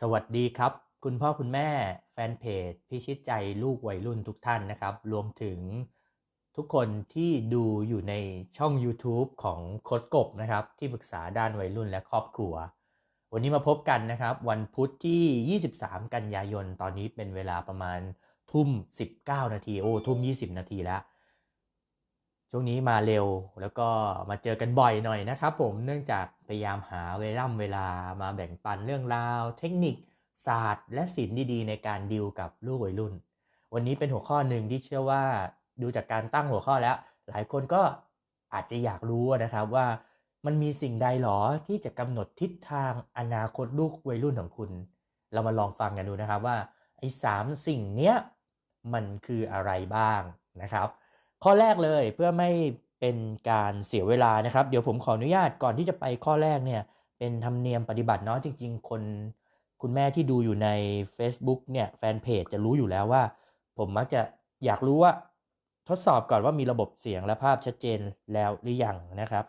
สวัสดีครับ คุณพ่อคุณแม่แฟนเพจ พิชิตใจลูกวัยรุ่นทุกท่านนะครับ รวมถึงทุกคนที่ดูอยู่ในช่อง YouTube ของโค้ดกบนะครับ ที่ปรึกษาด้านวัยรุ่นและครอบครัว วันนี้มาพบกันนะครับ วันพุธที่ 23 กันยายน ตอนนี้เป็นเวลาประมาณทุ่ม 19 นาทีโอ้ทุ่ม 20 นาทีแล้ว ช่วงนี้มาเร็วแล้วก็มาเจอกันบ่อยหน่อยนะครับผมเนื่องจากพยายามหาเวล่ำเวลามาแบ่งปันเรื่องราว เทคนิค ศาสตร์ และศิลป์ดีๆ ในการดิวกับลูกวัยรุ่น วันนี้เป็นหัวข้อหนึ่งที่เชื่อว่าดูจากการตั้งหัวข้อแล้ว หลายคนก็อาจจะอยากรู้นะครับว่ามันมีสิ่งใดหรอที่จะกำหนดทิศทางอนาคตลูกวัยรุ่นของคุณ เรามาลองฟังกันดูนะครับว่าไอ้สามสิ่งเนี้ยมันคืออะไรบ้างนะครับ ข้อแรกเลยเพื่อไม่เป็นการเสียเวลานะครับ เดี๋ยวผมขออนุญาตก่อนที่จะไปข้อแรกเนี่ยเป็นธรรมเนียมปฏิบัติเนาะจริง ๆ คนคุณแม่ที่ดูอยู่ใน Facebook เนี่ยแฟนเพจจะรู้อยู่แล้วว่า ผมมักจะอยากรู้ว่าทดสอบก่อนว่ามีระบบเสียงและภาพชัดเจนแล้วหรือยังนะครับ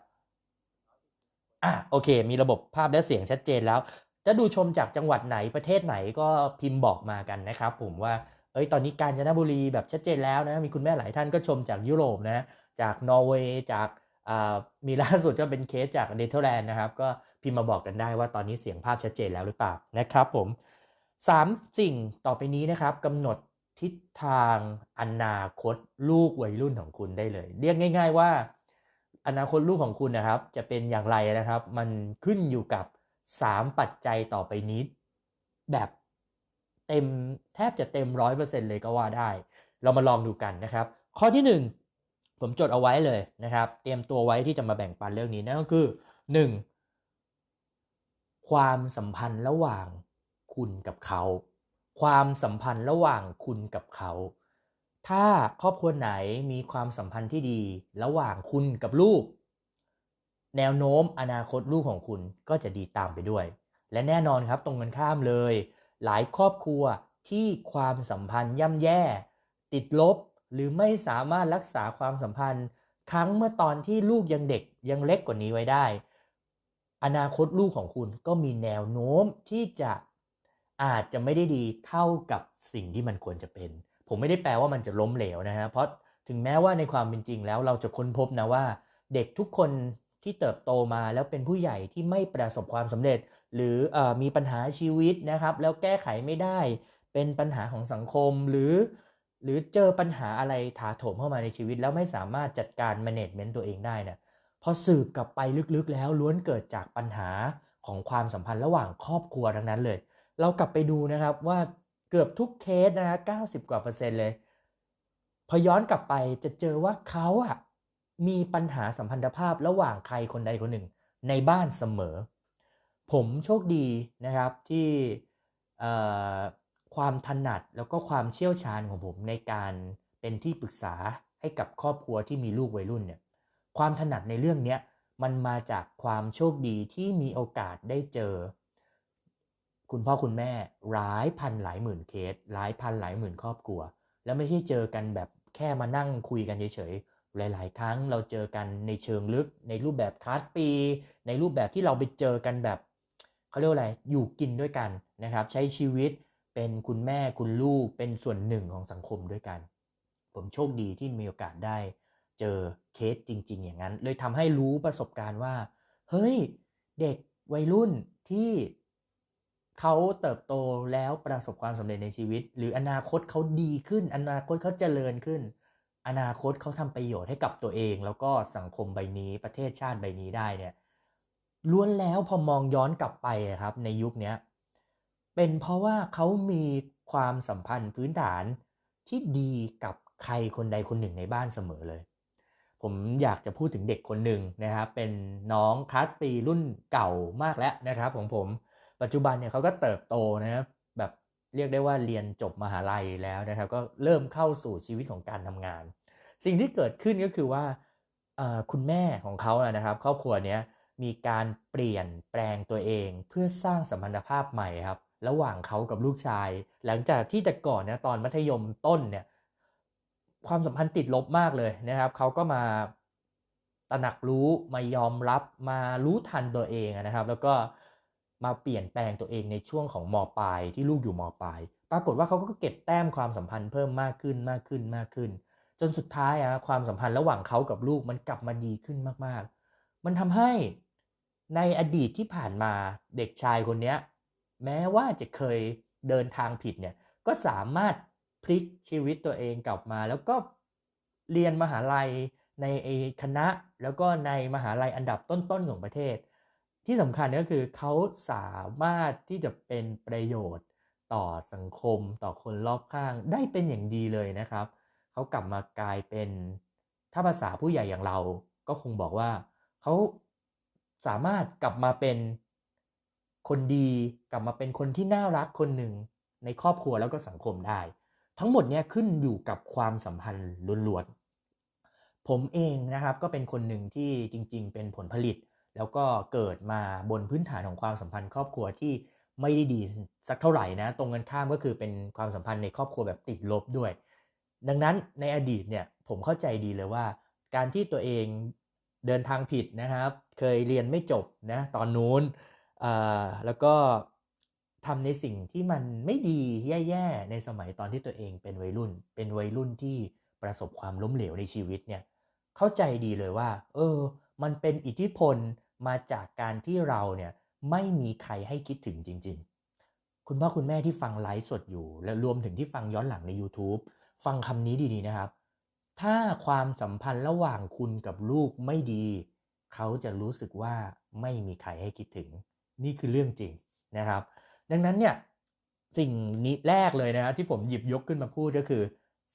อะโอเค มีระบบภาพและเสียงชัดเจนแล้ว จะดูชมจากจังหวัดไหนประเทศไหนก็พิมพ์บอกมากันนะครับ ผมว่า เอ้ยตอนนี้กาญจนบุรีแบบชัดเจนแล้วนะมีคุณแม่หลายท่านก็ชมจากยุโรปนะจากนอร์เวย์จากมีล่าสุดก็เป็นเคสจากเนเธอร์แลนด์นะครับ ก็พิมพ์มาบอกกันได้ว่าตอนนี้เสียงภาพชัดเจนแล้วหรือเปล่านะครับผม 3 สิ่งต่อไปนี้นะครับกำหนดทิศทางอนาคตลูกวัยรุ่นของคุณได้เลย เรียกง่าย ๆว่า อนาคตลูกของคุณนะครับ จะเป็นอย่างไรนะครับ มันขึ้นอยู่กับ 3 ปัจจัยต่อไปนี้ แบบ เต็มแทบจะเต็มร้อยเปอร์เซ็นต์เลยก็ว่าได้ เรามาลองดูกันนะครับ ข้อที่ 1 ผมจดเอาไว้เลยนะครับ เตรียมตัวไว้ที่จะมาแบ่งปันเรื่องนี้นั่นก็คือ 1. ความสัมพันธ์ระหว่างคุณกับเขา ความสัมพันธ์ระหว่างคุณกับเขา ถ้าครอบครัวไหนมีความสัมพันธ์ที่ดี ระหว่างคุณกับลูก แนวโน้มอนาคตลูกของคุณก็จะดีตามไปด้วย และแน่นอนครับตรงกันข้ามเลย หลายครอบครัวที่ความสัมพันธ์ย่ำแย่ ติดลบหรือไม่สามารถรักษาความสัมพันธ์ครั้งเมื่อตอนที่ลูกยังเด็กยังเล็กกว่านี้ไว้ได้ อนาคตลูกของคุณก็มีแนวโน้มที่จะอาจจะไม่ได้ดีเท่ากับสิ่งที่มันควรจะเป็น ผมไม่ได้แปลว่ามันจะล้มเหลวนะฮะเพราะถึงแม้ว่าในความเป็นจริงแล้วเราจะค้นพบนะว่า เด็กทุกคน ที่เติบโตมาแล้วเป็นผู้ใหญ่ที่ไม่ประสบความสำเร็จ หรืออมีปัญหาชีวิตนะครับ แล้วแก้ไขไม่ได้ เป็นปัญหาของสังคมหรือ หรือเจอปัญหาอะไรถาโถมเข้ามาในชีวิต แล้วไม่สามารถจัดการ management ตัวเองได้นะพอสืบกลับไปลึกๆ แล้วล้วนเกิดจากปัญหาของความสัมพันธ์ระหว่างครอบครัวทั้งนั้นเลย เรากลับไปดูนะครับว่าเกือบทุกเคสนะฮะ90 กว่าเปอร์เซ็นต์เลย พอย้อนกลับไปจะเจอว่าเขาอะ มีปัญหาสัมพันธภาพระหว่างใครคนใดคนหนึ่งในบ้านเสมอ ผมโชคดีนะครับที่ความถนัดแล้วก็ความเชี่ยวชาญของผมในการเป็นที่ปรึกษาให้กับครอบครัวที่มีลูกวัยรุ่นเนี่ยความถนัดในเรื่องนี้มันมาจากความโชคดีที่มีโอกาสได้เจอ คุณพ่อคุณแม่หลายพันหลายหมื่นเคสหลายพันหลายหมื่นครอบครัว แล้วไม่ใช่เจอกันแบบแค่มานั่งคุยกันเฉยๆ หลาย ๆ ครั้งเราเจอกันในเชิงลึกในรูปแบบคลาสปี ในรูปแบบที่เราไปเจอกันแบบเขาเรียกว่าอะไรอยู่กินด้วยกันนะครับ ใช้ชีวิตเป็นคุณแม่คุณลูกเป็นส่วนหนึ่งของสังคมด้วยกัน ผมโชคดีที่มีโอกาสได้ เจอเคสจริง ๆ อย่างนั้น เลยทำให้รู้ประสบการณ์ว่า เฮ้ย เด็กวัยรุ่นที่เขาเติบโตแล้วประสบความสำเร็จในชีวิต หรืออนาคตเขาดีขึ้น อนาคตเขาเจริญขึ้น อนาคตเขาทำประโยชน์ให้กับตัวเอง แล้วก็สังคมใบนี้ประเทศชาติใบนี้ได้เนี่ยล้วนแล้วพอมองย้อนกลับไปครับในยุคนี้เป็นเพราะว่าเขามีความสัมพันธ์พื้นฐานที่ดีกับใครคนใดคนหนึ่งในบ้านเสมอเลย ผมอยากจะพูดถึงเด็กคนหนึ่งนะครับเป็นน้องคลาสปีรุ่นเก่ามากแล้วนะครับของผมปัจจุบันเนี่ยเขาก็เติบโตนะครับแบบเรียกได้ว่าเรียนจบมหาลัยแล้วนะครับ ก็เริ่มเข้าสู่ชีวิตของการทำงาน สิ่งที่เกิดขึ้นก็คือว่าคุณแม่ของเขานะครับครอบครัวนี้มีการเปลี่ยนแปลงตัวเองเพื่อสร้างสัมพันธภาพใหม่ครับ ระหว่างเขากับลูกชาย หลังจากที่แต่ก่อนนะตอนมัธยมต้นเนี่ยความสัมพันธ์ติดลบมากเลยนะครับเขาก็มาตระหนักรู้มายอมรับมารู้ทันตัวเองนะครับ แล้วก็มาเปลี่ยนแปลงตัวเองในช่วงของมปลายที่ลูกอยู่มปลาย ปรากฏว่าเขาก็เก็บแต้มความสัมพันธ์เพิ่มมากขึ้นมากขึ้นมากขึ้น จนสุดท้ายอะความสัมพันธ์ระหว่างเขากับลูกมันกลับมาดีขึ้นมากๆ มันทำให้ในอดีตที่ผ่านมาเด็กชายคนนี้แม้ว่าจะเคยเดินทางผิดเนี่ยก็สามารถพลิกชีวิตตัวเองกลับมา แล้วก็เรียนมหาลัยในคณะแล้วก็ในมหาลัยอันดับต้นๆของประเทศ ที่สำคัญก็คือเขาสามารถที่จะเป็นประโยชน์ต่อสังคมต่อคนรอบข้างได้เป็นอย่างดีเลยนะครับ เขากลับมากลายเป็น ถ้าภาษาผู้ใหญ่อย่างเราก็คงบอกว่าเขาสามารถกลับมาเป็นคนดีกลับมาเป็นคนที่น่ารักคนหนึ่งในครอบครัวแล้วก็สังคมได้ ทั้งหมดเนี่ยขึ้นอยู่กับความสัมพันธ์ล้วนๆผมเองนะครับก็เป็นคนหนึ่งที่จริง ๆ เป็นผลผลิต แล้วก็เกิดมาบนพื้นฐานของความสัมพันธ์ครอบครัวที่ไม่ได้ดีสักเท่าไหร่นะ ตรงกันข้ามก็คือเป็นความสัมพันธ์ในครอบครัวแบบติดลบด้วย ดังนั้นในอดีตเนี่ยผมเข้าใจดีเลยว่า การที่ตัวเองเดินทางผิดนะครับ เคยเรียนไม่จบนะตอนนู้นแล้วก็ทำในสิ่งที่มันไม่ดีแย่ๆในสมัยตอนที่ตัวเองเป็นวัยรุ่น เป็นวัยรุ่นที่ประสบความล้มเหลวในชีวิตเนี่ยเข้าใจดีเลยว่า เออ มันเป็นอิทธิพลมาจากการที่เราเนี่ยไม่มีใครให้คิดถึงจริง ๆ คุณพ่อคุณแม่ที่ฟังไลฟ์สดอยู่ และรวมถึงที่ฟังย้อนหลังใน YouTube ฟังคำนี้ดีๆนะครับ ถ้าความสัมพันธ์ระหว่างคุณกับลูกไม่ดี เขาจะรู้สึกว่าไม่มีใครให้คิดถึง นี่คือเรื่องจริงนะครับ ดังนั้นเนี่ยสิ่งนี้แรกเลยนะครับที่ผมหยิบยกขึ้นมาพูดก็คือ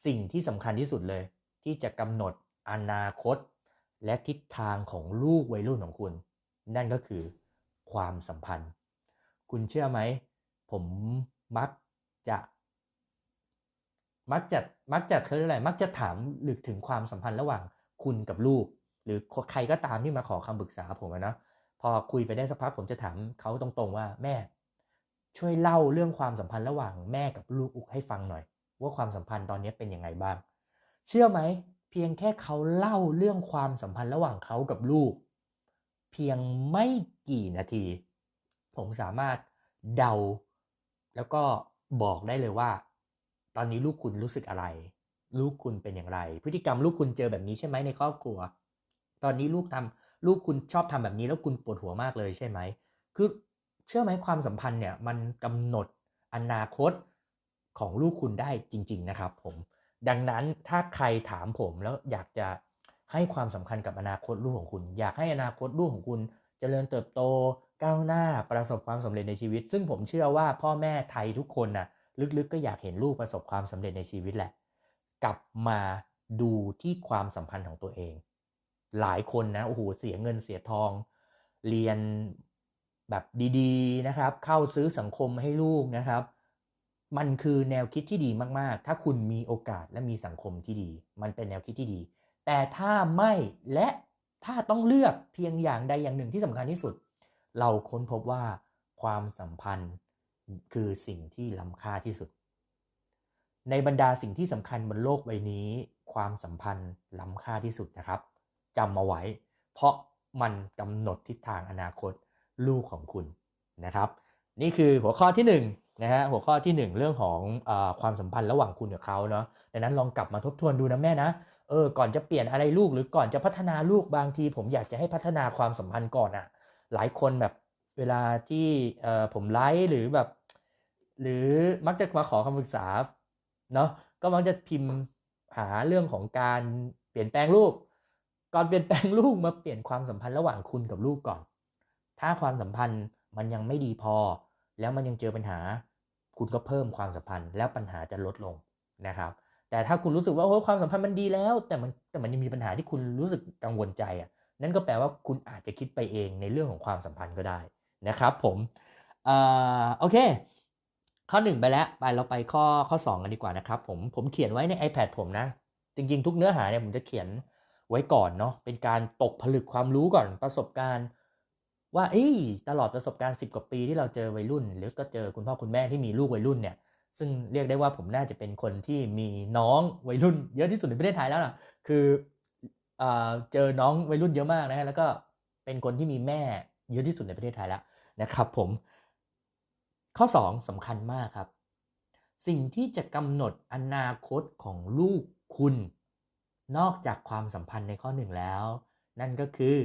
สิ่งที่สำคัญที่สุดเลย ที่จะกำหนดอนาคต และทิศทางของลูกวัยรุ่นของคุณ นั่นก็คือความสัมพันธ์ คุณเชื่อไหม ผมมักจะ มักจะมักจะเขาเรียกอะไรมักจะถามลึกถึงความสัมพันธ์ระหว่างคุณกับลูก หรือใครก็ตามที่มาขอคำปรึกษาผมนะพอคุยไปได้สักพักผมจะถามเขาตรงๆว่าแม่ ช่วยเล่าเรื่องความสัมพันธ์ระหว่างแม่กับลูกอุกให้ฟังหน่อย ว่าความสัมพันธ์ตอนนี้เป็นยังไงบ้าง เชื่อไหมเพียงแค่เขาเล่าเรื่องความสัมพันธ์ระหว่างเขากับลูก เพียงไม่กี่นาที ผมสามารถเดา แล้วก็บอกได้เลยว่า ตอนนี้ลูกคุณรู้สึกอะไร ลูกคุณเป็นอย่างไร พฤติกรรมลูกคุณเจอแบบนี้ใช่ไหมในครอบครัว ตอนนี้ลูกทำลูกคุณชอบทำแบบนี้แล้วคุณปวดหัวมากเลยใช่ไหม คือเชื่อไหมความสัมพันธ์เนี่ยมันกำหนดอนาคตของลูกคุณได้จริง ๆ นะครับ ผม ดังนั้นถ้าใครถามผมแล้วอยากจะให้ความสำคัญกับอนาคตลูกของคุณ อยากให้อนาคตลูกของคุณจเจริญเติบโตก้าวหน้าประสบความสำเร็จในชีวิต ซึ่งผมเชื่อว่าพ่อแม่ไทยทุกคนนะ่ะ ลึกๆก็อยากเห็นลูกประสบความสำเร็จในชีวิตแหละ กลับมาดูที่ความสัมพันธ์ของตัวเอง หลายคนนะโอ้โหเสียเงินเสียทอง เรียนแบบดีๆนะครับ เข้าซื้อสังคมให้ลูกนะครับ มันคือแนวคิดที่ดีมากๆ ถ้าคุณมีโอกาสและมีสังคมที่ดี มันเป็นแนวคิดที่ดี แต่ถ้าไม่และถ้าต้องเลือกเพียงอย่างใดอย่างหนึ่งที่สำคัญที่สุด เราค้นพบว่าความสัมพันธ์ คือสิ่งที่ล้ำค่าที่สุด ในบรรดาสิ่งที่สำคัญบนโลกใบนี้ ความสัมพันธ์ล้ำค่าที่สุดนะครับจำมาไว้ เพราะมันกำหนดทิศทางอนาคตลูกของคุณนะครับ นี่คือหัวข้อที่1นนะฮะหัวข้อที่ 1 เรื่องของอความสัมพันธ์ระหว่างคุณกับเขาเนาะดังนั้นลองกลับมาทบทวนดูนะแม่นะเออก่อนจะเปลี่ยนอะไรลูกหรือก่อนจะพัฒนาลูกบางที ผมอยากจะให้พัฒนาความสัมพันธ์ก่อนอะ่ะหลายคนแบบเวลาที่ผมไลฟ์หรือแบบ หรือมักจะมาขอคำปรึกษาเนาะก็มักจะพิมพ์หาเรื่องของการเปลี่ยนแปลงลูก ก่อนเปลี่ยนแปลงลูกมาเปลี่ยนความสัมพันธ์ระหว่างคุณกับลูกก่อน ถ้าความสัมพันธ์มันยังไม่ดีพอ แล้วมันยังเจอปัญหา คุณก็เพิ่มความสัมพันธ์ แล้วปัญหาจะลดลงนะครับ แต่ถ้าคุณรู้สึกว่าโอ้ความสัมพันธ์มันดีแล้ว แต่มันแต่มันยังมีปัญหาที่คุณรู้สึกกังวลใจอะนั่นก็แปลว่าคุณอาจจะคิดไปเองในเรื่องของความสัมพันธ์ก็ได้นะครับ ผมอ่าโอเค ข้อหนึ่งไปแล้วไปเราไปข้อข้อ 2 กันดีกว่านะครับผมผมเขียนไว้ใน iPad ผมนะ จริง ๆ ทุกเนื้อหาเนี่ยผมจะเขียนไว้ก่อนเนาะเป็นการตกผลึกความรู้ก่อนประสบการณ์ ว่าเอ้ตลอดประสบการณ์ 10 กว่าปีที่เราเจอวัยรุ่น หรือก็เจอคุณพ่อคุณแม่ที่มีลูกวัยรุ่นเนี่ยซึ่งเรียกได้ว่าผมน่าจะเป็นคนที่มีน้องวัยรุ่น เยอะที่สุดในประเทศไทยแล้วล่ะคือเอเจอน้องวัยรุ่นเยอะมากนะฮะแล้วก็เป็นคนที่มีแม่เยอะที่สุดในประเทศไทยแล้วนะครับผม ข้อ 2สำคัญมากครับ สิ่งที่จะกำหนดอนาคตของลูกคุณ นอกจากความสัมพันธ์ในข้อหนึ่งแล้ว นั่นก็คือ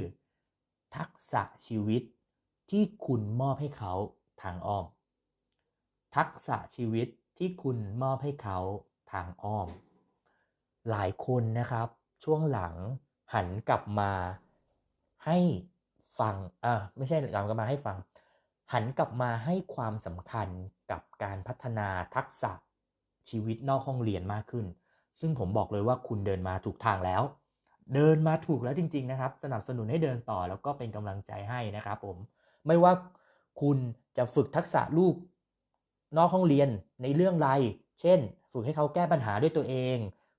ทักษะชีวิตที่คุณมอบให้เขาทางอ้อม ทักษะชีวิตที่คุณมอบให้เขาทางอ้อม หลายคนนะครับ ช่วงหลังหันกลับมาให้ฟังอ่าไม่ใช่หลังกลับมาให้ฟัง หันกลับมาให้ความสำคัญกับการพัฒนาทักษะชีวิตนอกห้องเรียนมากขึ้น ซึ่งผมบอกเลยว่าคุณเดินมาถูกทางแล้ว เดินมาถูกแล้วจริง ๆ นะครับ สนับสนุนให้เดินต่อแล้วก็เป็นกำลังใจให้นะครับผม ไม่ว่าคุณจะฝึกทักษะลูกนอกห้องเรียนในเรื่องไร เช่น ฝึกให้เขาแก้ปัญหาด้วยตัวเอง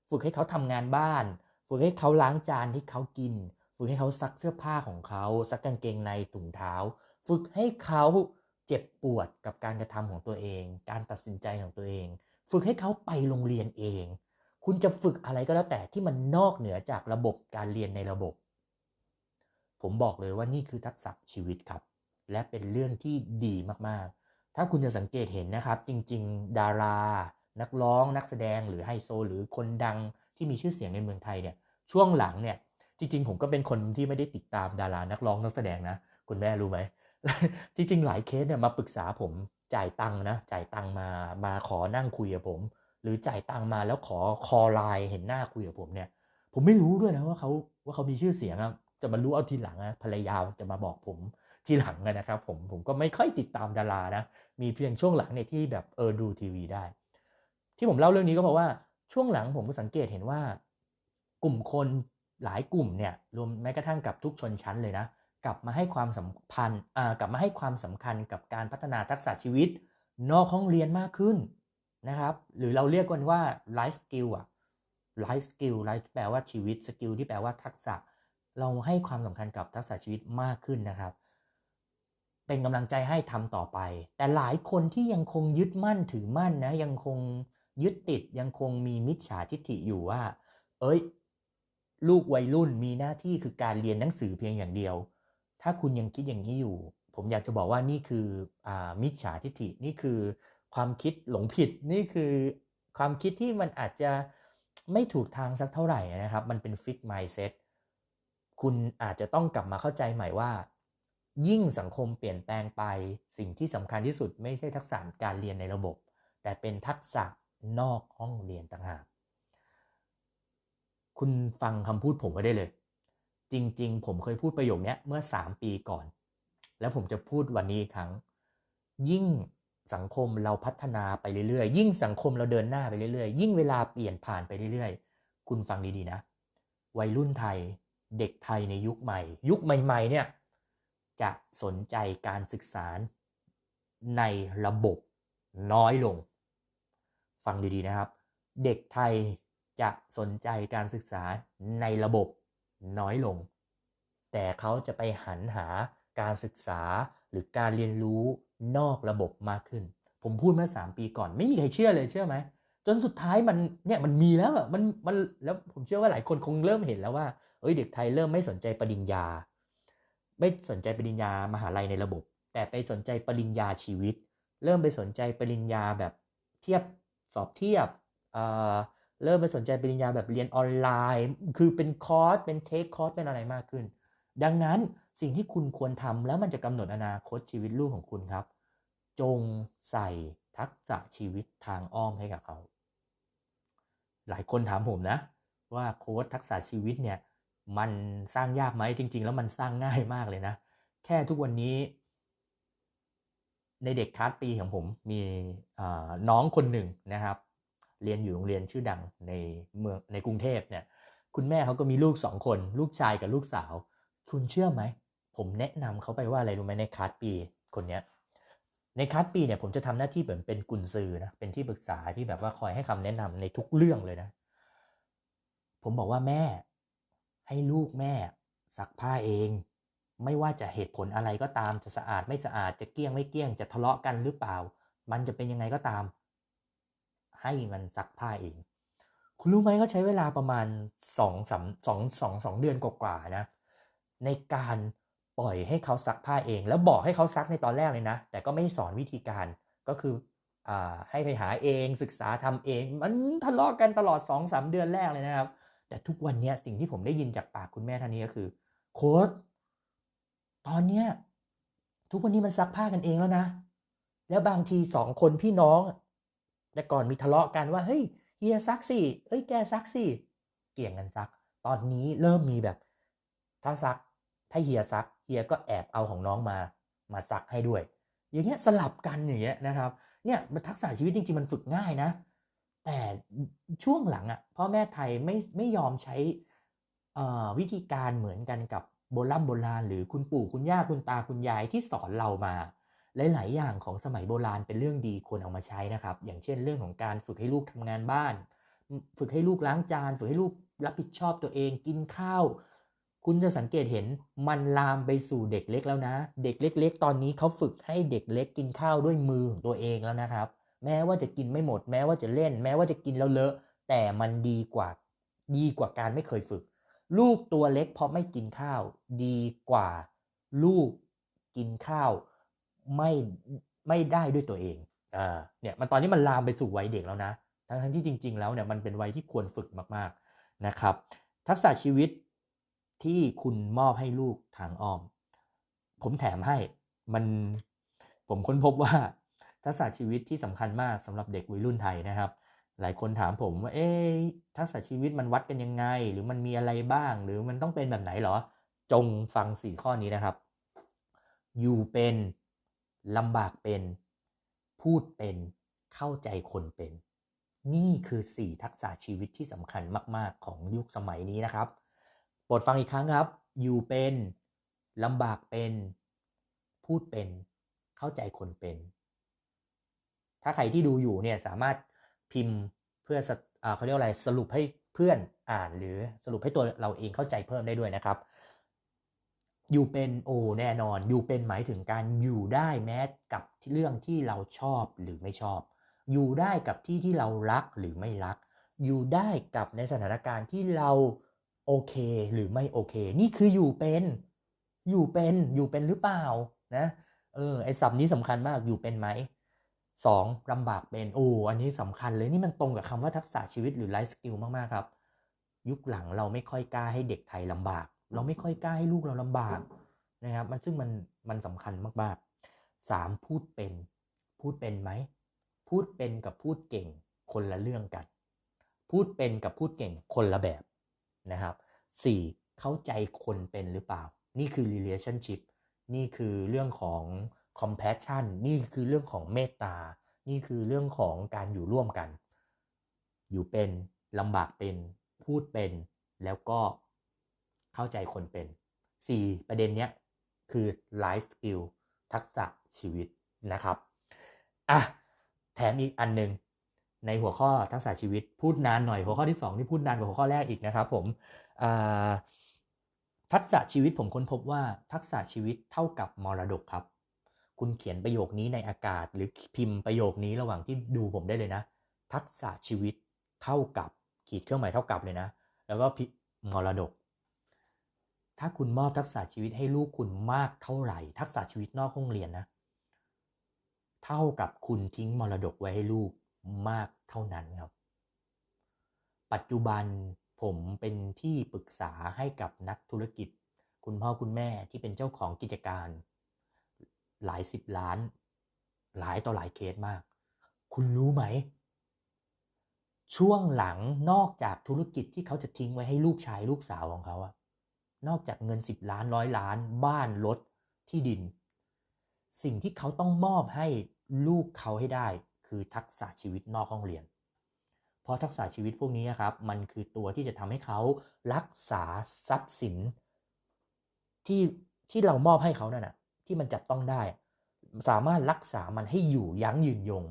ฝึกให้เขาทำงานบ้าน ฝึกให้เขาล้างจานที่เขากิน ฝึกให้เขาซักเสื้อผ้าของเขา ซักกางเกงในถุงเท้า ฝึกให้เขาเจ็บปวดกับการกระทำของตัวเอง การตัดสินใจของตัวเอง ฝึกให้เขาไปโรงเรียนเอง คุณจะฝึกอะไรก็แล้วแต่ที่มันนอกเหนือจากระบบการเรียนในระบบ ผมบอกเลยว่านี่คือทักษะชีวิตครับ และเป็นเรื่องที่ดีมากๆ ถ้าคุณจะสังเกตเห็นนะครับ จริง ๆ ดารา นักร้อง นักแสดงหรือไฮโซ หรือคนดังที่มีชื่อเสียงในเมืองไทยเนี่ย ช่วงหลังเนี่ยจริงๆ ผมก็เป็นคนที่ไม่ได้ติดตามดารานักร้องนักแสดงนะ คุณแม่รู้ไหม จริงๆ หลายเคสเนี่ยมาปรึกษาผมจ่ายตังค์นะจ่ายตังค์มามาขอนั่งคุยกับผม หรือจ่ายตังค์มาแล้วขอคอไลน์เห็นหน้าคุยกับผมเนี่ย ผมไม่รู้ด้วยนะว่าเขาว่าเขามีชื่อเสียงอะจะมารู้เอาทีหลังอะภรรยาจะมาบอกผมทีหลังนะครับผมผมก็ไม่ค่อยติดตามดารานะ มีเพียงช่วงหลังเนี่ยที่แบบเออดูทีวีได้ ที่ผมเล่าเรื่องนี้ก็เพราะว่าช่วงหลังผมก็สังเกตเห็นว่า กลุ่มคนหลายกลุ่มเนี่ยรวมแม้กระทั่งกับทุกชนชั้นเลยนะ กลับมาให้ความสัมพันธ์กลับมาให้ความสำคัญกับการพัฒนาทักษะชีวิต นอกห้องเรียนมากขึ้นนะครับ หรือเราเรียกกันว่าไลฟ์สกิลอะไลฟ์สกิลไลฟ์แปลว่าชีวิตสกิลที่แปลว่าทักษะ เราให้ความสำคัญกับทักษะชีวิตมากขึ้นนะครับ เป็นกำลังใจให้ทำต่อไป แต่หลายคนที่ยังคงยึดมั่นถือมั่นนะยังคงยึดติดยังคงมีมิจฉาทิฏฐิอยู่ว่า เอ้ย ลูกวัยรุ่นมีหน้าที่คือการเรียนหนังสือเพียงอย่างเดียว ถ้าคุณยังคิดอย่างนี้อยู่ ผมอยากจะบอกว่านี่คืออมิจฉาทิฏฐินี่คือความคิดหลงผิดนี่คือความคิดที่มันอาจจะไม่ถูกทางสักเท่าไหร่นะครับ มันเป็นฟิกไมซ์เซ็ตคุณอาจจะต้องกลับมาเข้าใจใหม่ว่า ยิ่งสังคมเปลี่ยนแปลงไปสิ่งที่สำคัญที่สุดไม่ใช่ทักษะการเรียนในระบบ แต่เป็นทักษะนอกห้องเรียนต่างหากคุณฟังคำพูดผมไว้ได้เลย จริง ๆ ผมเคยพูดประโยคนี้เมื่อ 3 ปีก่อน แล้วผมจะพูดวันนี้อีกครั้ง ยิ่งสังคมเราพัฒนาไปเรื่อยๆ ยิ่งสังคมเราเดินหน้าไปเรื่อยๆ ยิ่งเวลาเปลี่ยนผ่านไปเรื่อยๆ คุณฟังดีๆนะ วัยรุ่นไทย เด็กไทยในยุคใหม่ ยุคใหม่ๆ เนี่ย จะสนใจการศึกษาในระบบน้อยลง ฟังดีๆนะครับ เด็กไทยจะสนใจการศึกษาในระบบ น้อยลง แต่เขาจะไปหันหาการศึกษาหรือการเรียนรู้นอกระบบมากขึ้น ผมพูดเมื่อ3ปีก่อน ไม่มีใครเชื่อเลยเชื่อไหมจนสุดท้ายมันเนี่ยมันมีแล้วอะมันมันแล้วผมเชื่อว่าหลายคนคงเริ่มเห็นแล้วว่าเอ้ยเด็กไทยเริ่มไม่สนใจปริญญา ไม่สนใจปริญญามหาลัยในระบบ แต่ไปสนใจปริญญาชีวิต เริ่มไปสนใจปริญญาแบบเทียบสอบเทียบ เริ่มไปสนใจปริญญาแบบเรียนออนไลน์ คือเป็นคอร์สเป็นเทคคอร์สเป็นอะไรมากขึ้น ดังนั้นสิ่งที่คุณควรทำแล้วมันจะกำหนดอนาคตชีวิตลูกของคุณครับ จงใส่ทักษะชีวิตทางอ้อมให้กับเขา หลายคนถามผมนะ ว่าโค้ดทักษะชีวิตเนี่ยมันสร้างยากไหมจริง ๆ แล้วมันสร้างง่ายมากเลยนะ แค่ทุกวันนี้ ในเด็กคลาสปีของผมมีน้องคนหนึ่งนะครับ เรียนอยู่โรงเรียนชื่อดังในเมืองในกรุงเทพเนี่ยคุณแม่เขาก็มีลูกสองคน ลูกชายกับลูกสาว คุณเชื่อไหม ผมแนะนำเขาไปว่าอะไรรู้ไหมในคลาสปีคนเนี้ยในคลาสปีเนี่ยผมจะทำหน้าที่เหมือนเป็นกุญซือนะเป็นที่ปรึกษาที่แบบว่าคอยให้คำแนะนำในทุกเรื่องเลยนะ ผมบอกว่าแม่ ให้ลูกแม่ซักผ้าเอง ไม่ว่าจะเหตุผลอะไรก็ตามจะสะอาดไม่สะอาดจะเกี้ยงไม่เกี้ยงจะทะเลาะกันหรือเปล่า มันจะเป็นยังไงก็ตาม ให้มันซักผ้าเอง คุณรู้ไหมเขาใช้เวลาประมาณสองสามสองสองสองเดือนกว่าๆนะ ในการปล่อยให้เขาซักผ้าเอง แล้วบอกให้เขาซักในตอนแรกเลยนะ แต่ก็ไม่สอนวิธีการก็คืออ่าให้ไปหาเองศึกษาทำเอง มันทะเลาะกันตลอด2อสเดือนแรกเลยนะครับ แต่ทุกวันนี้สิ่งที่ผมได้ยินจากปากคุณแม่ท่านนี้ก็คือ โค้ดตอนเนี้ยทุกวันนี้มันซักผ้ากันเองแล้วนะ แล้วบางทีสองคนพี่น้อง แต่ก่อนมีทะเลาะกันว่าเฮ้ยเฮียซักสิเอ้ยแกซักสิเกี่ยงกันซัก ตอนนี้เริ่มมีแบบ ถ้าซักถ้าเฮียซักเฮียก็แอบเอาของน้องมามาซักให้ด้วย อย่างเงี้ยสลับกันอย่างเงี้ยนะครับเนี่ยทักษะชีวิตจริงๆมันฝึกง่ายนะ แต่ช่วงหลังอะ่ะพ่อแม่ไทยไม่ไม่ยอมใช้วิธีการเหมือนกันกับโบราณโบราณหรือคุณปู่คุณย่าคุณตาคุณยายที่สอนเรามา หลาย ๆ อย่างของสมัยโบราณเป็นเรื่องดีควรเอามาใช้นะครับ อย่างเช่นเรื่องของการฝึกให้ลูกทำงานบ้าน ฝึกให้ลูกล้างจาน ฝึกให้ลูกรับผิดชอบตัวเอง กินข้าว คุณจะสังเกตเห็นมันลามไปสู่เด็กเล็กแล้วนะ เด็กเล็ก ๆ ตอนนี้เขาฝึกให้เด็กเล็กกินข้าวด้วยมือของตัวเองแล้วนะครับ แม้ว่าจะกินไม่หมด แม้ว่าจะเล่น แม้ว่าจะกินแล้วเลอะ แต่มันดีกว่าดีกว่าการไม่เคยฝึก ลูกตัวเล็กเพราะไม่กินข้าว ดีกว่าลูกกินข้าว ไม่ไม่ได้ด้วยตัวเองอ่าเนี่ยมันตอนนี้มันลามไปสู่วัยเด็กแล้วนะ ทั้งทั้งที่จริง ๆ แล้วเนี่ยมันเป็นวัยที่ควรฝึกมากๆนะครับ ทักษะชีวิตที่คุณมอบให้ลูกทางอ้อม ผมแถมให้มันผมค้นพบว่าทักษะชีวิตที่สำคัญมากสำหรับเด็กวัยรุ่นไทยนะครับ หลายคนถามผมว่า เอ๊ทักษะชีวิตมันวัดกันยังไง หรือมันมีอะไรบ้าง หรือมันต้องเป็นแบบไหนหรอ จงฟังสี่ข้อนี้นะครับ อยู่เป็น ลำบากเป็น พูดเป็น เข้าใจคนเป็น นี่คือ 4 ทักษะชีวิตที่สำคัญมาก ๆ ของยุคสมัยนี้นะครับโปรดฟังอีกครั้งครับ อยู่เป็นลำบากเป็น พูดเป็น เข้าใจคนเป็น ถ้าใครที่ดูอยู่เนี่ยสามารถพิมพ์เพื่อเขาเรียกอะไรสรุปให้เพื่อนอ่านหรือสรุปให้ตัวเราเองเข้าใจเพิ่มได้ด้วยนะครับ อยู่เป็นโอแน่นอน อยู่เป็นหมายถึงการอยู่ได้แม้กับเรื่องที่เราชอบหรือไม่ชอบ อยู่ได้กับที่ที่เรารักหรือไม่รัก อยู่ได้กับในสถานการณ์ที่เราโอเคหรือไม่โอเค นี่คืออยู่เป็น อยู่เป็นอยู่เป็นหรือเปล่านะเออไอสับนี้สำคัญมากอยู่เป็นไหมสองลำบากเป็นโอ้อันนี้สำคัญเลยนี่มันตรงกับคำว่าทักษะชีวิตหรือไลฟ์สกิลมากๆครับ ยุคหลังเราไม่ค่อยกล้าให้เด็กไทยลำบาก เราไม่ค่อยกล้าให้ลูกเราลำบากนะครับ มันซึ่งมันมันสำคัญมากๆสามพูดเป็น พูดเป็นไหม พูดเป็นกับพูดเก่งคนละเรื่องกัน พูดเป็นกับพูดเก่งคนละแบบนะครับสี่เข้าใจคนเป็นหรือเปล่า นี่คือ relationship นี่คือเรื่องของ compassion นี่คือเรื่องของเมตตา นี่คือเรื่องของการอยู่ร่วมกัน อยู่เป็นลำบากเป็น พูดเป็นแล้วก็ เข้าใจคนเป็น 4 ประเด็นเนี้ยคือ life skill ทักษะชีวิตนะครับอะแถมอีกอันหนึ่งในหัวข้อทักษะชีวิตพูดนานหน่อยหัวข้อที่ 2 ที่พูดนานกว่าหัวข้อแรกอีกนะครับผมทักษะชีวิตผมค้นพบว่าทักษะชีวิตเท่ากับมรดกครับ คุณเขียนประโยคนี้ในอากาศ หรือพิมพ์ประโยคนี้ระหว่างที่ดูผมได้เลยนะ ทักษะชีวิตเท่ากับขีดเครื่องหมายเท่ากับเลยนะ แล้วก็มรดก ถ้าคุณมอบทักษะชีวิตให้ลูกคุณมากเท่าไหร่ ทักษะชีวิตนอกห้องเรียนนะ เท่ากับคุณทิ้งมรดกไว้ให้ลูกมากเท่านั้นครับ ปัจจุบันผมเป็นที่ปรึกษาให้กับนักธุรกิจ คุณพ่อคุณแม่ที่เป็นเจ้าของกิจการ หลายสิบล้าน หลายต่อหลายเคสมาก คุณรู้ไหม ช่วงหลังนอกจากธุรกิจที่เขาจะทิ้งไว้ให้ลูกชายลูกสาวของเขาอะ นอกจากเงิน 10 ล้านร้อยล้าน บ้านรถที่ดิน สิ่งที่เขาต้องมอบให้ลูกเขาให้ได้ คือทักษะชีวิตนอกห้องเรียน เพราะทักษะชีวิตพวกนี้ครับ มันคือตัวที่จะทำให้เขารักษาทรัพย์สิน ที่ที่เรามอบให้เขานั่นนะที่มันจับต้องได้ สามารถรักษามันให้อยู่ยั้งยืนยง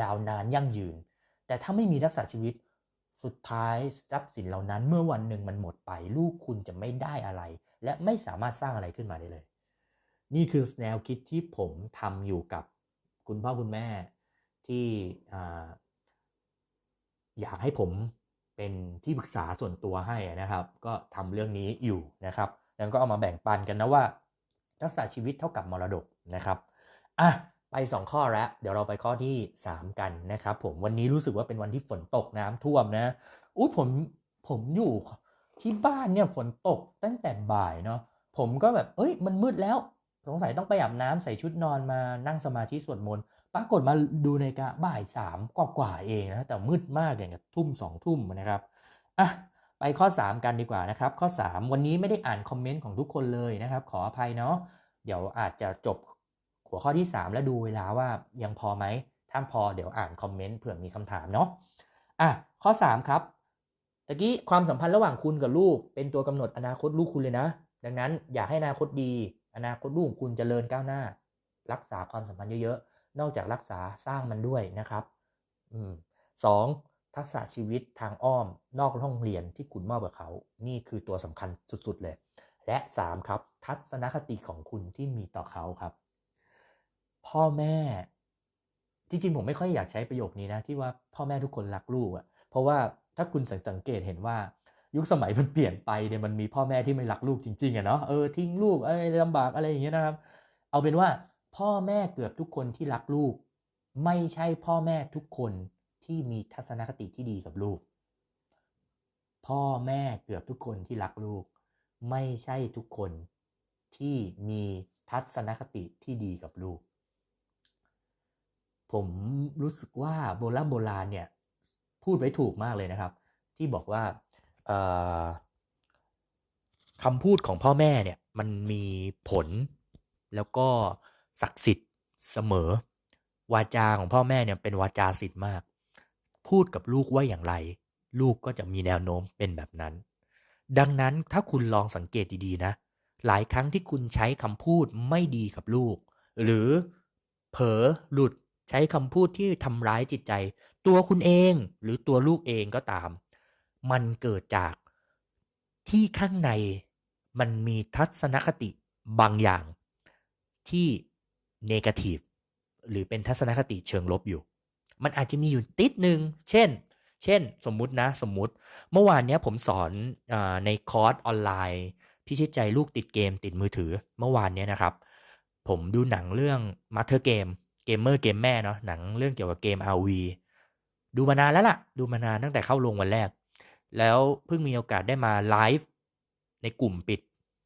ยาวนานยั่งยืน แต่ถ้าไม่มีทักษะชีวิต สุดท้ายทรัพย์สินเหล่านั้นเมื่อวันหนึ่งมันหมดไป ลูกคุณจะไม่ได้อะไร และไม่สามารถสร้างอะไรขึ้นมาได้เลย นี่คือแนวคิดที่ผมทำอยู่กับคุณพ่อคุณแม่ที่อยากให้ผมเป็นที่ปรึกษาส่วนตัวให้นะครับ ก็ทำเรื่องนี้อยู่นะครับ แล้วก็เอามาแบ่งปันกันนะว่าทักษะชีวิตเท่ากับมรดกนะครับอะ ไป2ข้อแล้ว เดี๋ยวเราไปข้อที่ 3 กันนะครับผมวันนี้รู้สึกว่าเป็นวันที่ฝนตกน้ำท่วมนะอู้ผมผมอยู่ที่บ้านเนี่ยฝนตกตั้งแต่บ่ายเนาะผมก็แบบเอ้ยมันมืดแล้ว สงสัยต้องไปอาบน้ำใส่ชุดนอนมานั่งสมาธิสวดมนต์ปรากฏมาดูในกะบ่ายสามกว่าเองนะแต่มืดมากอย่างกับทุ่มสองทุ่มนะครับอะไปข้อ 3 กันดีกว่านะครับ ข้อ 3 วันนี้ไม่ได้อ่านคอมเมนต์ของทุกคนเลยนะครับ ขออภัยเนาะเดี๋ยวอาจจะจบ หัวข้อที่ 3 แล้วดูเวลาว่ายังพอไหม ถ้าพอเดี๋ยวอ่านคอมเมนต์เผื่อมีคำถามเนาะอะข้อ 3 ครับตะกี้ความสัมพันธ์ระหว่างคุณกับลูก เป็นตัวกำหนดอนาคตลูกคุณเลยนะ ดังนั้นอยากให้อนาคตดี อนาคตลูกคุณจเจริญก้าวหน้า รักษาความสัมพันธ์เยอะๆ นอกจากรักษาสร้างมันด้วยนะครับอืมสองทักษะชีวิตทางอ้อม นอกห้องเรียนที่คุณมอบกับเขา นี่คือตัวสำคัญสุดๆเลย และ 3 ครับ ทัศนคติของคุณที่มีต่อเขาครับ พ่อแม่ จริงๆ ผมไม่ค่อยอยากใช้ประโยคนี้นะ ที่ว่าพ่อแม่ทุกคนรักลูกอะ่ะเพราะว่าถ้าคุณสังเกตเห็นว่ายุคสมัยมันเปลี่ยนไปเนี่ยมันมีพ่อแม่ที่ไม่รักลูกจริงๆอะเนาะเออทิ้งลูกอะไรลำบากอะไรอย่างเงี้ยนะครับ เอาเป็นว่าพ่อแม่เกือบทุกคนที่รักลูก ไม่ใช่พ่อแม่ทุกคนที่มีทัศนคติที่ดีกับลูก พ่อแม่เกือบทุกคนที่รักลูก ไม่ใช่ทุกคนที่มีทัศนคติที่ดีกับลูก ผมรู้สึกว่าโบราณโบราณเนี่ยพูดไว้ถูกมากเลยนะครับ ที่บอกว่าคำพูดของพ่อแม่เนี่ยมันมีผลแล้วก็ศักดิ์สิทธิ์เสมอ วาจาของพ่อแม่เนี่ยเป็นวาจาสิทธิ์มาก พูดกับลูกว่าอย่างไร ลูกก็จะมีแนวโน้มเป็นแบบนั้น ดังนั้นถ้าคุณลองสังเกตดีๆนะ หลายครั้งที่คุณใช้คำพูดไม่ดีกับลูก หรือเผลอหลุด ใช้คำพูดที่ทำร้ายจิตใจ ตัวคุณเองหรือตัวลูกเองก็ตาม มันเกิดจากที่ข้างในมันมีทัศนคติบางอย่างที่เนกาทีฟหรือเป็นทัศนคติเชิงลบอยู่ มันอาจจะมีอยู่ติดหนึ่ง เช่น เช่น สมมุตินะ สมมุติ เมื่อวานนี้ผมสอนอในคอร์สออนไลน์ พิชิตใจลูกติดเกมติดมือถือ เมื่อวานนี้นะครับ ผมดูหนังเรื่อง Mother Game เกมเมอร์เกมแม่เนาะหนังเรื่องเกี่ยวกับเกม RV ดูมานานแล้วล่ะ ดูมานานตั้งแต่เข้าลงวันแรก แล้วเพิ่งมีโอกาสได้มาไลฟ์ในกลุ่มปิด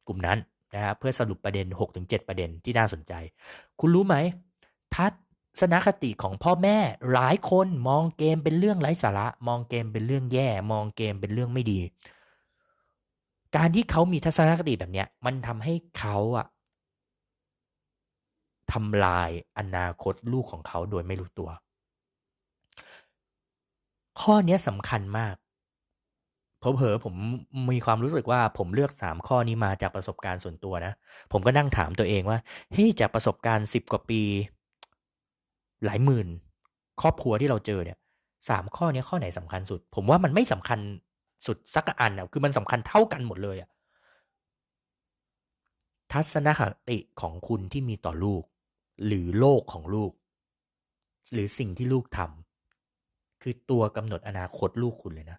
กลุ่มนั้นนะครับเพื่อสรุปประเด็น 6-7 ประเด็นที่น่าสนใจ คุณรู้ไหม ทัศนคติของพ่อแม่หลายคนมองเกมเป็นเรื่องไร้สาระ มองเกมเป็นเรื่องแย่ มองเกมเป็นเรื่องไม่ดี การที่เขามีทัศนคติแบบเนี้ยมันทำให้เขาอะ ทำลายอนาคตลูกของเขาโดยไม่รู้ตัว ข้อนี้สำคัญมากเผลอผมมีความรู้สึกว่าผมเลือกสามข้อนี้มาจากประสบการณ์ส่วนตัวนะ ผมก็นั่งถามตัวเองว่าเฮ้ยจากประสบการณ์สิบกว่าปี หลายหมื่น ครอบครัวที่เราเจอเนี่ยสามข้อนี้ข้อไหนสำคัญสุด ผมว่ามันไม่สำคัญสุดสักอันอะคือมันสำคัญเท่ากันหมดเลยอะทัศนคติของคุณที่มีต่อลูก หรือโลกของลูก หรือสิ่งที่ลูกทำคือตัวกำหนดอนาคตลูกคุณเลยนะ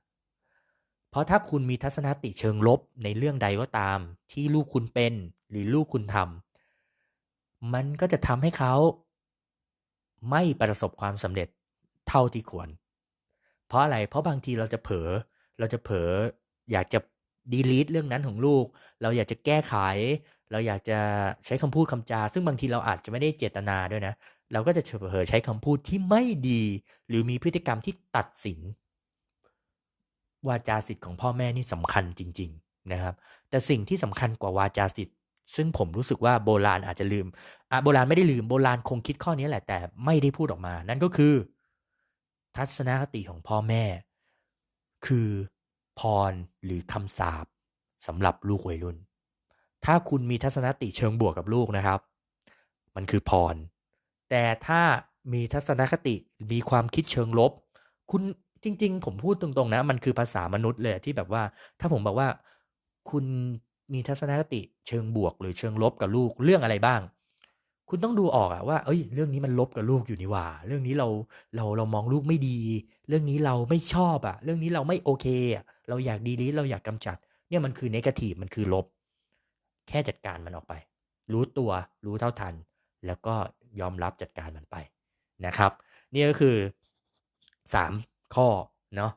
เพราะถ้าคุณมีทัศนคติเชิงลบในเรื่องใดก็ตาม ที่ลูกคุณเป็นหรือลูกคุณทำมันก็จะทำให้เขา ไม่ประสบความสำเร็จเท่าที่ควร เพราะอะไร เพราะบางทีเราจะเผลอเราจะเผลออยากจะดีลีทเรื่องนั้นของลูก เราอยากจะแก้ไข เราอยากจะใช้คำพูดคำจา ซึ่งบางทีเราอาจจะไม่ได้เจตนาด้วยนะ เราก็จะเผลอใช้คำพูดที่ไม่ดี หรือมีพฤติกรรมที่ตัดสิน วาจาสิทธิ์ของพ่อแม่นี่สำคัญจริง ๆนะครับ แต่สิ่งที่สำคัญกว่าวาจาสิทธิ์ซึ่งผมรู้สึกว่าโบราณอาจจะลืมอะโบราณไม่ได้ลืมโบราณคงคิดข้อนี้แหละ แต่ไม่ได้พูดออกมา นั่นก็คือ ทัศนคติของพ่อแม่ คือพรหรือคำสาปสำหรับลูกวัยรุ่น ถ้าคุณมีทัศนคติเชิงบวกกับลูกนะครับ มันคือพร แต่ถ้ามีทัศนคติมีความคิดเชิงลบ คุณจริง ๆ ผมพูดตรงๆนะ มันคือภาษามนุษย์เลยที่แบบว่า ถ้าผมบอกว่าคุณมีทัศนคติเชิงบวก หรือเชิงลบกับลูกเรื่องอะไรบ้าง คุณต้องดูออกอะว่า เอ้ย เรื่องนี้มันลบกับลูกอยู่นี่ว่า เรื่องนี้เราเราเรามองลูกไม่ดี เรื่องนี้เราไม่ชอบอะเรื่องนี้เราไม่โอเคอะเราอยากดีลิเราอยากกำจัด เนี่ยมันคือเนกาทีฟมันคือลบ แค่จัดการมันออกไป รู้ตัวรู้เท่าทัน แล้วก็ยอมรับจัดการมันไปนะครับนี่ก็คือ 3 ข้อเนาะ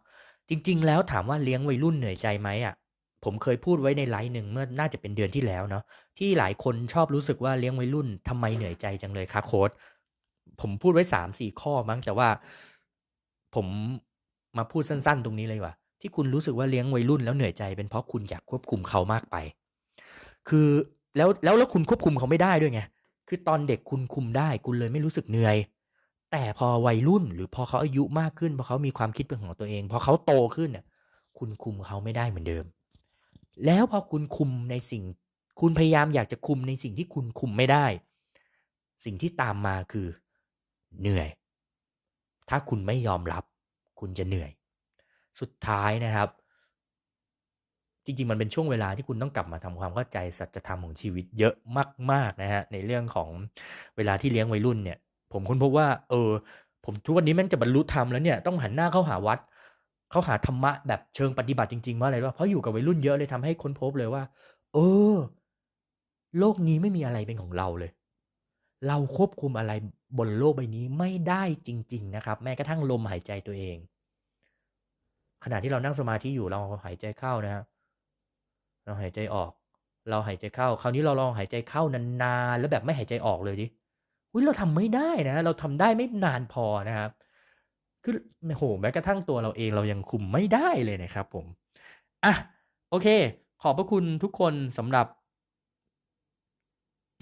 จริง ๆ แล้วถามว่าเลี้ยงวัยรุ่นเหนื่อยใจไหมอะผมเคยพูดไว้ในไลฟ์หนึ่งเมื่อน่าจะเป็นเดือนที่แล้วเนาะที่หลายคนชอบรู้สึกว่าเลี้ยงวัยรุ่นทำไมเหนื่อยใจจังเลยคะโค้ดผมพูดไว้สามสี่ข้อมั้งแต่ว่า ผมมาพูดสั้น ๆ ตรงนี้เลยว่า ที่คุณรู้สึกว่าเลี้ยงวัยรุ่นแล้วเหนื่อยใจเป็นเพราะคุณอยากควบคุมเขามากไป คือแล้วแล้วแล้วคุณควบคุมเขาไม่ได้ด้วยไงคือตอนเด็กคุณคุมได้ คุณเลยไม่รู้สึกเหนื่อย แต่พอวัยรุ่นหรือพอเขาอายุมากขึ้นพอเขามีความคิดเป็นของตัวเอง พอเขาโตขึ้นเนี่ย คุณคุมเขาไม่ได้เหมือนเดิม แล้วพอคุณคุมในสิ่ง คุณพยายามอยากจะคุมในสิ่งที่คุณคุมไม่ได้ สิ่งที่ตามมาคือ เหนื่อย ถ้าคุณไม่ยอมรับ คุณจะเหนื่อย สุดท้ายนะครับ จริงๆ มันเป็นช่วงเวลาที่คุณต้องกลับมาทำความเข้าใจสัจธรรมของชีวิตเยอะมากๆนะฮะในเรื่องของเวลาที่เลี้ยงวัยรุ่นเนี่ย ผมค้นพบว่า เออ ผมทุกวันนี้แม่งจะบรรลุธรรมแล้วเนี่ยต้องหันหน้าเข้าหาวัด เข้าหาธรรมะแบบเชิงปฏิบัติจริงๆว่าอะไรว่าเพราะอยู่กับวัยรุ่นเยอะเลยทำให้ค้นพบเลยว่า เออ โลกนี้ไม่มีอะไรเป็นของเราเลย เราควบคุมอะไรบนโลกใบนี้ไม่ได้จริง ๆ นะครับ แม้กระทั่งลมหายใจตัวเอง ขณะที่เรานั่งสมาธิอยู่เราหายใจเข้านะฮะ เราหายใจออก เราหายใจเข้า คราวนี้เราลองหายใจเข้านานๆแล้วแบบไม่หายใจออกเลยดิอุ้ยเราทำไม่ได้นะ เราทำได้ไม่นานพอนะครับ คือโหแม้กระทั่งตัวเราเองเรายังคุมไม่ได้เลยนะครับผมอะโอเค ขอบพระคุณทุกคนสำหรับ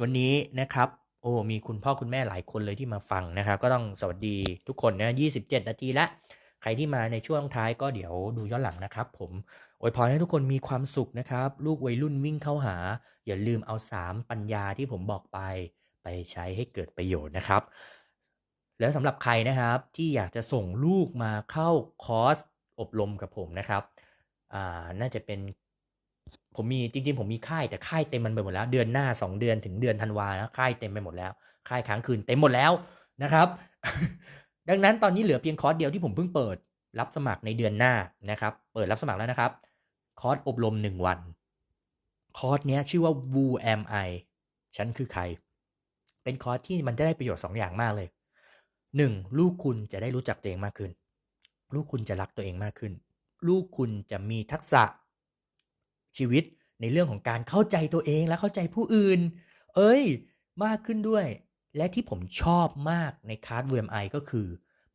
วันนี้นะครับ โอ้มีคุณพ่อคุณแม่หลายคนเลยที่มาฟังนะครับ ก็ต้องสวัสดีทุกคนนะ27 นาทีละ ใครที่มาในช่วงท้ายก็เดี๋ยวดูย้อนหลังนะครับ ผมอวยพรให้ทุกคนมีความสุขนะครับ ลูกวัยรุ่นวิ่งเข้าหา อย่าลืมเอา 3 ปัญญาที่ผมบอกไป ไปใช้ให้เกิดประโยชน์นะครับ แล้วสำหรับใครนะครับที่อยากจะส่งลูกมาเข้าคอร์สอบรมกับผมนะครับอ่าน่าจะเป็นผมมีจริงๆ ผมมีค่ายแต่ค่ายเต็มมันไปหมดแล้ว เดือนหน้า 2 เดือนถึงเดือนธันวานะค่ายเต็มไปหมดแล้ว ค่ายค้างคืนเต็มหมดแล้วนะครับ ดังนั้นตอนนี้เหลือเพียงคอร์สเดียวที่ผมเพิ่งเปิด รับสมัครในเดือนหน้านะครับ เปิดรับสมัครแล้วนะครับ คอร์สอบรม 1 วัน คอร์สเนี้ยชื่อว่า Who Am I ฉันคือใคร เป็นคอร์สที่มันจะได้ประโยชน์ 2 อย่างมากเลย 1. ลูกคุณจะได้รู้จักตัวเองมากขึ้น ลูกคุณจะรักตัวเองมากขึ้น ลูกคุณจะมีทักษะชีวิตในเรื่องของการเข้าใจตัวเองและเข้าใจผู้อื่น เอ้ย มากขึ้นด้วย และที่ผมชอบมากในคลาส VMI ก็คือ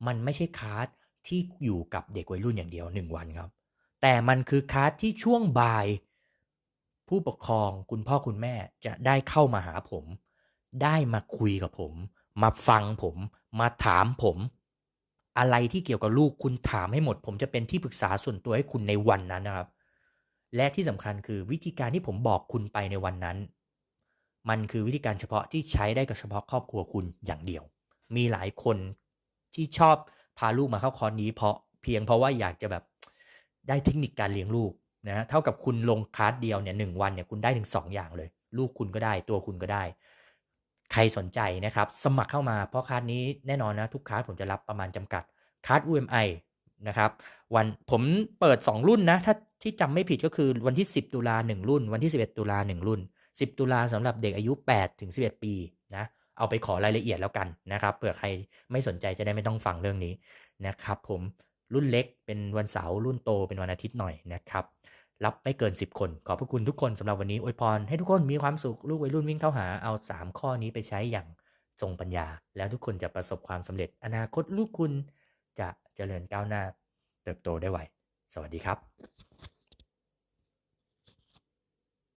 มันไม่ใช่คลาสที่อยู่กับเด็กวัยรุ่นอย่างเดียว 1 วันครับ แต่มันคือคลาสที่ช่วงบ่าย ผู้ปกครองคุณพ่อคุณแม่จะได้เข้ามาหาผม ได้มาคุยกับผม มาฟังผม มาถามผม อะไรที่เกี่ยวกับลูกคุณถามให้หมด ผมจะเป็นที่ปรึกษาส่วนตัวให้คุณในวันนั้นนะครับ และที่สำคัญคือวิธีการที่ผมบอกคุณไปในวันนั้น มันคือวิธีการเฉพาะที่ใช้ได้กับเฉพาะครอบครัวคุณอย่างเดียว มีหลายคนที่ชอบพาลูกมาเข้าคอร์สนี้เพราะเพียงเพราะว่าอยากจะแบบได้เทคนิคการเลี้ยงลูกนะเท่ากับคุณลงคลาสเดียวเนี่ยหนึ่งวันเนี่ยคุณได้ถึง 2 อย่างเลย ลูกคุณก็ได้ตัวคุณก็ได้ ใครสนใจนะครับ สมัครเข้ามาเพราะคลาสนี้แน่นอนนะทุกคลาสผมจะรับประมาณจำกัดคลาส UMI นะครับวันผมเปิด 2 รุ่นนะ ถ้าที่จำไม่ผิดก็คือวันที่ 10 ตุลา1รุ่น วันที่ 11 ตุลา1รุ่น 10 ตุลาสำหรับเด็กอายุ 8 ถึง 11 ปีนะ เอาไปขอรายละเอียดแล้วกันนะครับ เผื่อใครไม่สนใจจะได้ไม่ต้องฟังเรื่องนี้นะครับผม รุ่นเล็กเป็นวันเสาร์ รุ่นโตเป็นวันอาทิตย์หน่อยนะครับ รับไม่เกิน 10 คน ขอบพระคุณทุกคนสำหรับวันนี้อวยพรให้ทุกคนมีความสุข ลูกวัยรุ่นวิ่งเข้าหา เอา 3 ข้อนี้ไปใช้อย่างทรงปัญญา แล้วทุกคนจะประสบความสำเร็จ อนาคตลูกคุณจะเจริญก้าวหน้า เติบโตได้ไว สวัสดีครับ